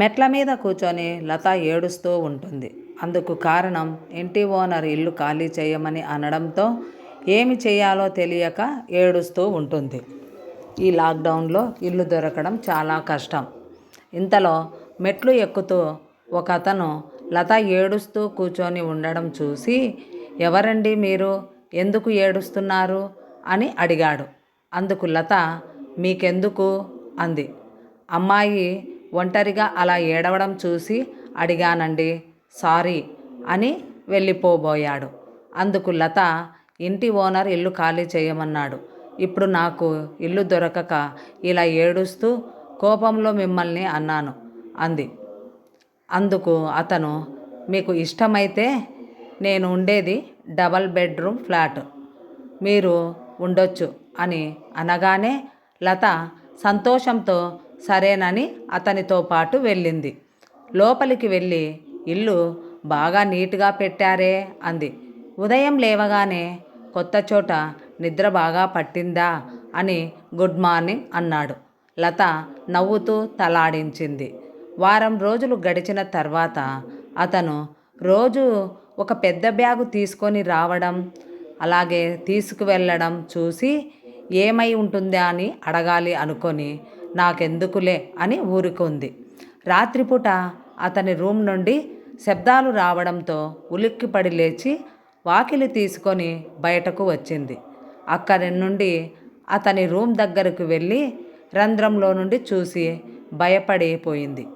మెట్ల మీద కూర్చొని లత ఏడుస్తూ ఉంటుంది. అందుకు కారణం ఇంటి ఓనర్ ఇల్లు ఖాళీ చేయమని అనడంతో ఏమి చేయాలో తెలియక ఏడుస్తూ ఉంటుంది. ఈ లాక్డౌన్లో ఇల్లు దొరకడం చాలా కష్టం. ఇంతలో మెట్లు ఎక్కుతూ ఒక అతను లత ఏడుస్తూ కూర్చొని ఉండడం చూసి ఎవరండి మీరు? ఎందుకు ఏడుస్తున్నారు? అని అడిగాడు. అందుకు లత మీకెందుకు? అంది. అమ్మాయి ఒంటరిగా అలా ఏడవడం చూసి అడిగానండి సారీ అని వెళ్ళిపోబోయాడు. అందుకు లత ఇంటి ఓనర్ ఇల్లు ఖాళీ చేయమన్నాడు. ఇప్పుడు నాకు ఇల్లు దొరకక ఇలా ఏడుస్తూ కోపంలో మిమ్మల్ని అన్నాను అంది. అందుకు అతను మీకు ఇష్టమైతే నేను ఉండేది డబల్ బెడ్రూమ్ ఫ్లాట్. మీరు ఉండొచ్చు అని అనగానే లత సంతోషంతో సరేనని అతనితో పాటు వెళ్ళింది. లోపలికి వెళ్ళి ఇల్లు బాగా నీట్గా పెట్టారే అంది. ఉదయం లేవగానే కొత్త చోట నిద్ర బాగా పట్టిందా అని గుడ్ మార్నింగ్ అన్నాడు. లత నవ్వుతూ తలాడించింది. వారం రోజులు గడిచిన తర్వాత అతను రోజు ఒక పెద్ద బ్యాగు తీసుకొని రావడం అలాగే తీసుకువెళ్ళడం చూసి ఏమై ఉంటుందా అని అడగాలి అనుకొని నాకెందుకులే అని ఊరుకుంది. రాత్రిపూట అతని రూమ్ నుండి శబ్దాలు రావడంతో ఉలిక్కిపడి లేచి వాకిలి తీసుకొని బయటకు వచ్చింది. అక్కడి నుండి అతని రూమ్ దగ్గరకు వెళ్ళి రంధ్రంలో నుండి చూసి భయపడిపోయింది.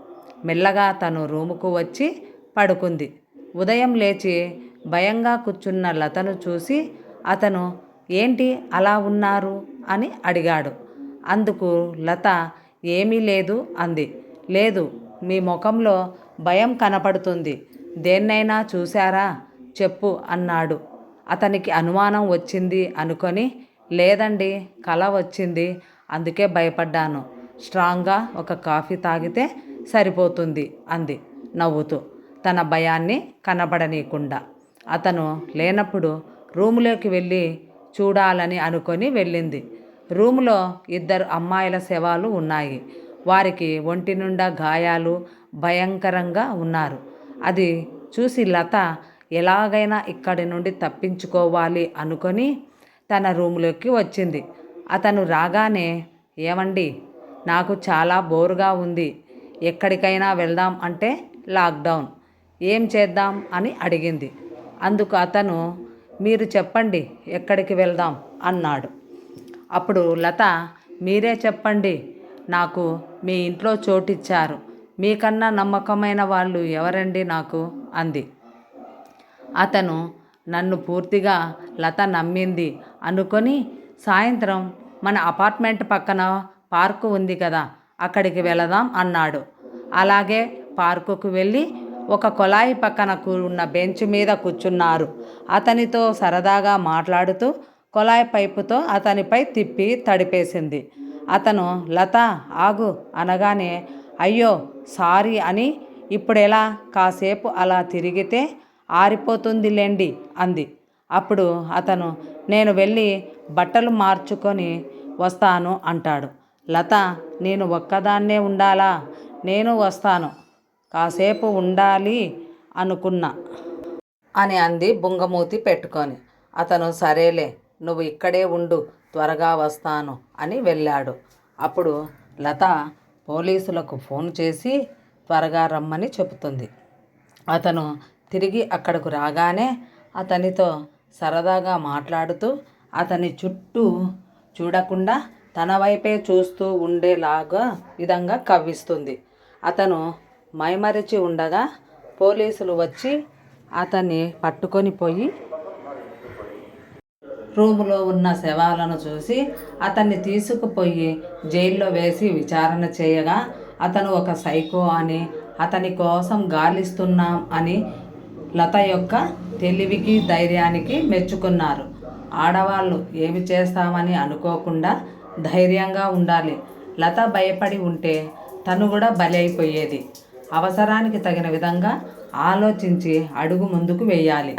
మెల్లగా తను రూముకు వచ్చి పడుకుంది. ఉదయం లేచి భయంగా కూర్చున్న లతను చూసి అతను ఏంటి అలా ఉన్నారు? అని అడిగాడు. అందుకు లత ఏమీ లేదు అంది. లేదు మీ ముఖంలో భయం కనపడుతుంది. దేన్నైనా చూశారా? చెప్పు అన్నాడు. అతనికి అనుమానం వచ్చింది అనుకొని లేదండి కల వచ్చింది అందుకే భయపడ్డాను. స్ట్రాంగ్గా ఒక కాఫీ తాగితే సరిపోతుంది అంది నవ్వుతూ. తన భయాన్ని కనబడనీయకుండా. అతను లేనప్పుడు రూములోకి వెళ్ళి చూడాలని అనుకొని వెళ్ళింది. రూములో ఇద్దరు అమ్మాయిల శవాలు ఉన్నాయి. వారికి ఒంటి నుండా గాయాలు భయంకరంగా ఉన్నారు. అది చూసి లత ఎలాగైనా ఇక్కడి నుండి తప్పించుకోవాలి అనుకొని తన రూములోకి వచ్చింది. అతను రాగానే ఏమండి నాకు చాలా బోరుగా ఉంది. ఎక్కడికైనా వెళ్దాం అంటే లాక్డౌన్. ఏం చేద్దాం? అని అడిగింది. అందుకు అతను మీరు చెప్పండి ఎక్కడికి వెళ్దాం? అన్నాడు. అప్పుడు లత మీరే చెప్పండి. నాకు మీ ఇంట్లో చోటిచ్చారు. మీకన్నా నమ్మకమైన వాళ్ళు ఎవరండి నాకు? అంది. అతను నన్ను పూర్తిగా లత నమ్మింది అనుకొని సాయంత్రం మన అపార్ట్మెంట్ పక్కన పార్కు ఉంది కదా అక్కడికి వెళదాం అన్నాడు. అలాగే పార్కుకు వెళ్ళి ఒక కొలాయి పక్కన ఉన్న బెంచ్ మీద కూర్చున్నారు. అతనితో సరదాగా మాట్లాడుతూ కొలాయి పైపుతో అతనిపై తిప్పి తడిపేసింది. అతను లత ఆగు అనగానే అయ్యో సారీ అని ఇప్పుడెలా కాసేపు అలా తిరిగితే ఆరిపోతుందిలేండి అంది. అప్పుడు అతను నేను వెళ్ళి బట్టలు మార్చుకొని వస్తాను అంటాడు. లత నేను ఒక్కదాన్నే ఉండాలా? నేను వస్తాను. కాసేపు ఉండాలి అనుకున్నా అని అంది బుంగమూతి పెట్టుకొని. అతను సరేలే నువ్వు ఇక్కడే ఉండు త్వరగా వస్తాను అని వెళ్ళాడు. అప్పుడు లత పోలీసులకు ఫోన్ చేసి త్వరగా రమ్మని చెబుతుంది. అతను తిరిగి అక్కడకు రాగానే అతనితో సరదాగా మాట్లాడుతూ అతని చుట్టూ చూడకుండా తన వైపే చూస్తూ ఉండేలాగా విధంగా కవ్విస్తుంది. అతను మైమరిచి ఉండగా పోలీసులు వచ్చి అతన్ని పట్టుకొని పోయి రూములో ఉన్న శవాలను చూసి అతన్ని తీసుకుపోయి జైల్లో వేసి విచారణ చేయగా అతను ఒక సైకో అని అతని కోసం గాలిస్తున్నాం అని లత యొక్క తెలివికి ధైర్యానికి మెచ్చుకున్నారు. ఆడవాళ్ళు ఏమి చేస్తామని అనుకోకుండా ధైర్యంగా ఉండాలి. లత భయపడి ఉంటే తను కూడా బలి అయిపోయేది అవసరానికి తగిన విధంగా ఆలోచించి అడుగు ముందుకు వేయాలి.